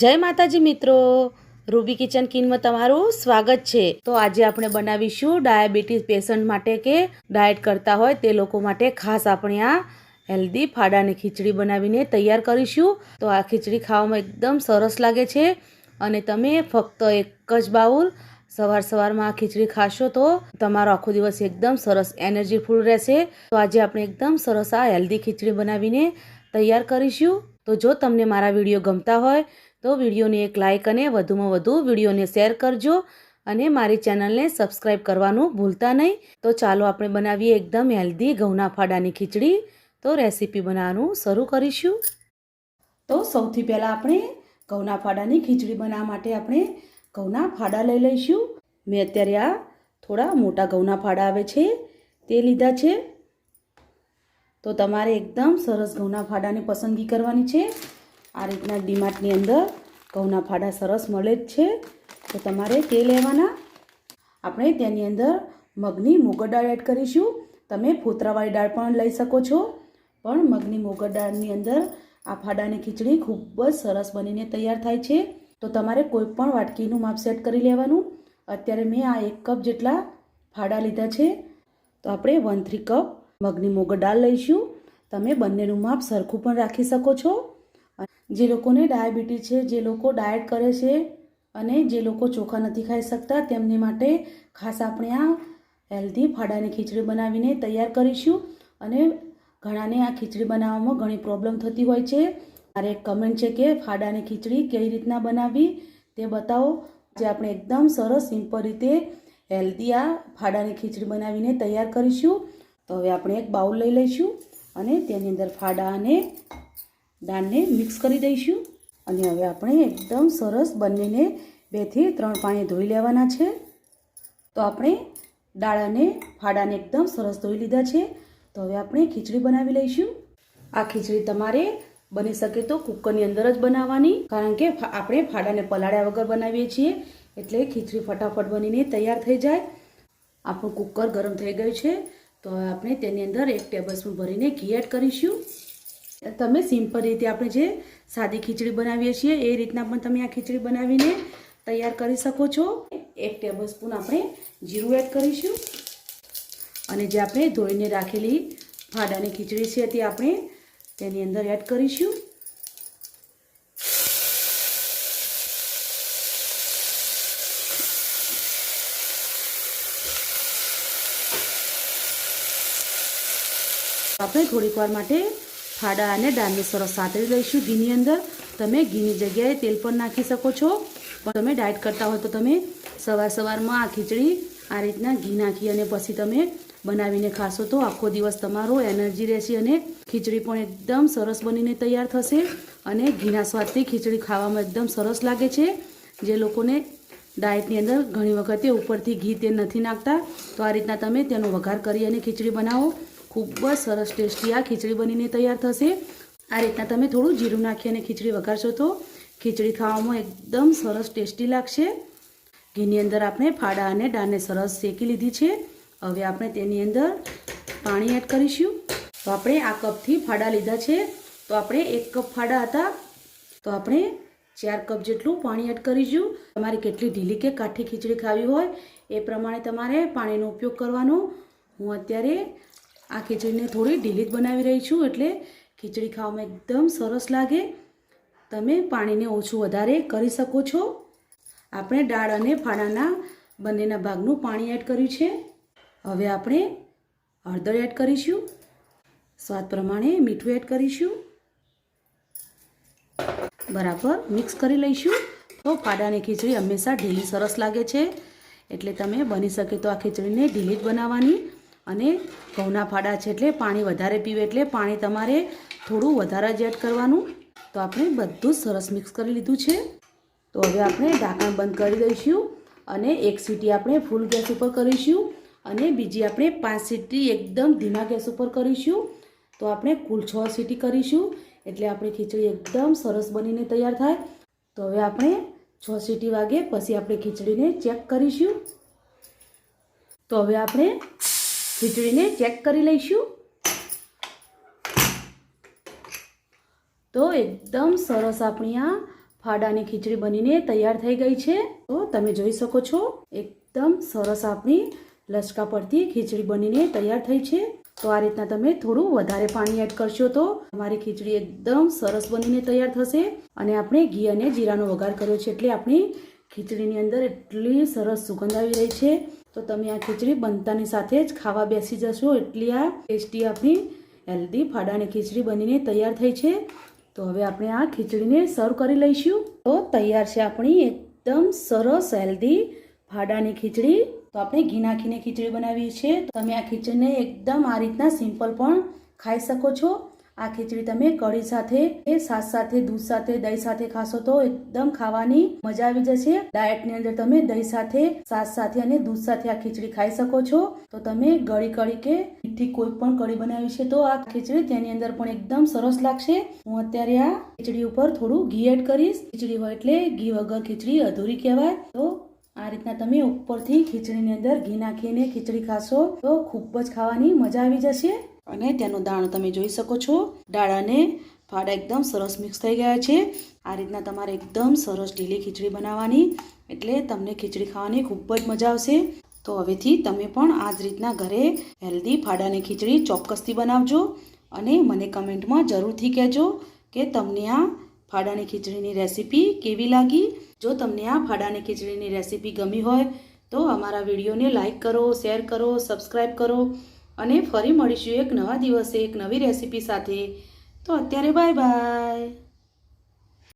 જય માતાજી મિત્રો. રૂબી કિચન કિનમાં તમારું સ્વાગત છે. તો આજે આપણે બનાવીશું ડાયાબિટીસ પેશન્ટ માટે કે ડાયટ કરતા હોય તે લોકો માટે ખાસ આપણે આ હેલ્ધી ફાડાની ખીચડી બનાવીને તૈયાર કરીશું. તો આ ખીચડી ખાવામાં એકદમ સરસ લાગે છે અને તમે ફક્ત એક જ બાઉલ સવાર સવારમાં આ ખીચડી ખાશો તો તમારો આખો દિવસ એકદમ સરસ એનર્જીફુલ રહેશે. તો આજે આપણે એકદમ સરસ આ હેલ્ધી ખીચડી બનાવીને તૈયાર કરીશું. તો જો તમને મારા વીડિયો ગમતા હોય તો વિડીયોને એક લાઇક અને વધુમાં વધુ વિડીયોને શેર કરજો અને મારી ચેનલને સબસ્ક્રાઈબ કરવાનું ભૂલતા નહીં. તો ચાલો આપણે બનાવીએ એકદમ હેલ્ધી ઘઉંના ફાડાની ખીચડી. તો રેસીપી બનાવવાનું શરૂ કરીશું. તો સૌથી પહેલાં આપણે ઘઉંના ફાડાની ખીચડી બનાવવા માટે આપણે ઘઉંના ફાડા લઈ લઈશું. મેં અત્યારે આ થોડા મોટા ઘઉંના ફાડા આવે છે, તે લીધા છે. તો તમારે એકદમ સરસ ઘઉંના ફાડાની પસંદગી કરવાની છે. આ રીતના ડીમાર્ટની અંદર ઘઉંના ફાડા સરસ મળે જ છે. તો તમારે તે લેવાના. આપણે તેની અંદર મગની મુગર દાળ એડ કરીશું. તમે ફોતરાવાળી દાળ પણ લઈ શકો છો. પણ મગની મુગર દાળની અંદર આ ફાડાની ખીચડી ખૂબ જ સરસ બનીને તૈયાર થાય છે. તો તમારે કોઈ પણ વાટકીનું માપ સેટ કરી લેવાનું. અત્યારે મેં આ એક કપ જેટલા ફાડા લીધા છે. તો આપણે વન થ્રી કપ મગની મોગર દાળ લઈશું. તમે બંનેનું માપ સરખું પણ રાખી શકો છો. જે લોકોને ડાયાબિટીસ છે, જે લોકો ડાયટ કરે છે અને જે લોકો ચોખા નથી ખાઈ શકતા, તેમની માટે ખાસ આપણે આ હેલ્ધી ફાડાની ખીચડી બનાવીને તૈયાર કરીશું અને ઘણાને આ ખીચડી બનાવવામાં ઘણી પ્રોબ્લેમ થતી હોય છે. મારે કમેન્ટ છે કે ફાડાની ખીચડી કેવી રીતના બનાવવી તે બતાવો. જે આપણે એકદમ સરસ સિમ્પલ રીતે હેલ્ધી આ ફાડાની ખીચડી બનાવીને તૈયાર કરીશું. તો હવે આપણે એક બાઉલ લઈ લઈશું અને તેની અંદર ફાડા અને દાળને મિક્સ કરી દઈશું. અને હવે આપણે એકદમ સરસ બંનેને બેથી ત્રણ પાણી ધોઈ લેવાના છે. તો આપણે દાળ અને ફાડાને એકદમ સરસ ધોઈ લીધા છે. તો હવે આપણે ખીચડી બનાવી લઈશું. આ ખીચડી તમારે બની શકે તો કુકરની અંદર જ બનાવવાની. કારણ કે આપણે ફાડાને પલાળ્યા વગર બનાવીએ છીએ. એટલે ખીચડી ફટાફટ બનીને તૈયાર થઈ જાય. આપણું કુકર ગરમ થઈ ગયું છે. તો હવે આપણે તેની અંદર એક ટેબલ સ્પૂન ભરીને ઘી એડ કરીશું. તમે સિમ્પલ રીતે આપણે જે સાદી ખીચડી બનાવીએ છીએ, એ રીતના પણ તમે આ ખીચડી બનાવીને તૈયાર કરી શકો છો. એક ટેબલ સ્પૂન આપણે જીરું એડ કરીશું. અને જે આપણે ધોઈને રાખેલી ફાડાની ખીચડી છે, તે આપણે તેની અંદર એડ કરીશું. આપણે થોડીક વાર માટે ફાડા અને દાળને સરસ સાતળી લઈશું ઘીની અંદર. તમે ઘીની જગ્યાએ તેલ પણ નાખી શકો છો. પણ તમે ડાયટ કરતા હોય તો તમે સવાર સવારમાં આ ખીચડી આ રીતના ઘી નાખી અને પછી તમે બનાવીને ખાશો તો આખો દિવસ તમારો એનર્જી રહેશે અને ખીચડી પણ એકદમ સરસ બનીને તૈયાર થશે. અને ઘીના સ્વાદથી ખીચડી ખાવામાં એકદમ સરસ લાગે છે. જે લોકોને ડાયટની અંદર ઘણી વખતે ઉપરથી ઘી તેલ નથી નાખતા, તો આ રીતના તમે તેનો વઘાર કરી અને ખીચડી બનાવો. ખૂબ જ સરસ ટેસ્ટી આ ખીચડી બનીને તૈયાર થશે. આ રીતના તમે થોડું જીરું નાખી અને ખીચડી વઘારશો તો ખીચડી ખાવામાં એકદમ સરસ ટેસ્ટી લાગશે. ઘીની અંદર આપણે ફાડા અને દાળને સરસ શેકી લીધી છે. હવે આપણે તેની અંદર પાણી એડ કરીશું. તો આપણે આ કપથી ફાડા લીધા છે. તો આપણે એક કપ ફાડા હતા. તો આપણે ચાર કપ જેટલું પાણી એડ કરીશું. તમારે કેટલી ઢીલી કે કાઠી ખીચડી ખાવી હોય એ પ્રમાણે તમારે પાણીનો ઉપયોગ કરવાનો. હું અત્યારે આ ખીચડીને થોડી ઢીલી જ બનાવી રહી છું એટલે ખીચડી ખાવામાં એકદમ સરસ લાગે. તમે પાણીને ઓછું વધારે કરી શકો છો. આપણે દાળ અને ફાડાના બંનેના ભાગનું પાણી એડ કર્યું છે. હવે આપણે હળદર એડ કરીશું. સ્વાદ પ્રમાણે મીઠું એડ કરીશું. બરાબર મિક્સ કરી લઈશું. તો ફાડાની ખીચડી હંમેશા ઢીલી સરસ લાગે છે. એટલે તમે બની શકે તો આ ખીચડીને ઢીલી જ બનાવવાની. અને ઘઉંના ફાડા છે એટલે પાણી વધારે પીવે એટલે પાણી તમારે થોડું વધારે જ એડ કરવાનું. તો આપણે બધું સરસ મિક્સ કરી લીધું છે. તો હવે આપણે ઢાંકણ બંધ કરી દઈશું અને એક સીટી આપણે ફૂલ ગેસ ઉપર કરીશું અને બીજી આપણે પાંચ સીટી એકદમ ધીમા ગેસ ઉપર કરીશું. તો આપણે કુલ છ સીટી કરીશું એટલે આપણી ખીચડી એકદમ સરસ બનીને તૈયાર થાય. તો હવે આપણે છ સીટી વાગે પછી આપણે ખીચડીને ચેક કરીશું. તો હવે આપણે ખીચડીને ચેક કરી લઈશું. તો એકદમ સરસ આપણી આ ફાડાની ખીચડી બનીને તૈયાર થઈ ગઈ છે. તો તમે જોઈ શકો છો, એકદમ સરસ આપણી લસકા પડતી ખીચડી બનીને તૈયાર થઈ છે. તો આ રીતના તમે થોડું વધારે પાણી એડ કરશો તો તમારી ખીચડી એકદમ સરસ બનીને તૈયાર થશે. અને આપણે ઘી અને જીરાનો વઘાર કર્યો છે એટલે આપણી ખીચડીની અંદર એટલી સરસ સુગંધ આવી રહી છે. તો તમે આ ખીચડી બનતાની સાથે જ ખાવા બેસી જશો એટલી આ ટેસ્ટી આપણી હેલ્ધી ફાડાની ખીચડી બનીને તૈયાર થઈ છે. તો હવે આપણે આ ખીચડીને સર્વ કરી લઈશું. તો તૈયાર છે આપણી એકદમ સરસ હેલ્ધી ફાડાની ખીચડી. તો આપણે ઘી નાખીને ખીચડી બનાવી છે તો તમે આ ખીચડીને એકદમ આ રીતના સિમ્પલ પણ ખાઈ શકો છો. આ ખીચડી તમે કઢી સાથે એ સાસ સાથે, દૂધ સાથે, દહીં સાથે ખાશો તો એકદમ ખાવાની મજા આવી જશે. ડાયટની અંદર તમે દહીં સાથે, સાસ સાથે અને દૂધ સાથે આ ખીચડી ખાઈ શકો છો. તો તમે ગળી કઢી કે મીઠી કોઈ પણ કઢી બનાવી છે તો આ ખીચડી તેની અંદર પણ એકદમ સરસ લાગશે. હું અત્યારે આ ખીચડી ઉપર થોડું ઘી એડ કરીશ. ખીચડી હોય એટલે ઘી વગર ખીચડી અધૂરી કહેવાય. તો આ રીતના તમે ઉપરથી ખીચડીની અંદર ઘી નાખીને ખીચડી ખાશો તો ખૂબ જ ખાવાની મજા આવી જશે. અને તેનો દાણો તમે જોઈ શકો છો. દાળ ફાડા એકદમ સરસ મિક્સ થઈ ગયા છે. આ રીતના તમારે એકદમ સરસ ઢીલી ખીચડી બનાવવાની એટલે તમને ખીચડી ખાવાની ખૂબ જ મજા આવશે. તો હવેથી તમે પણ આ જ રીતના ઘરે હેલ્ધી ફાડાની ખીચડી ચોક્કસથી બનાવજો અને મને કમેન્ટમાં જરૂરથી કહેજો કે તમને આ ફાડાની ખીચડીની રેસીપી કેવી લાગી? જો તમને આ ફાડાની ખીચડીની રેસીપી ગમી હોય, તો અમારા વિડીયોને લાઇક કરો, શેર કરો સબસ્ક્રાઈબ કરો અને ફરી મળીશું એક નવા દિવસે એક નવી રેસીપી સાથે. તો અત્યારે બાય બાય.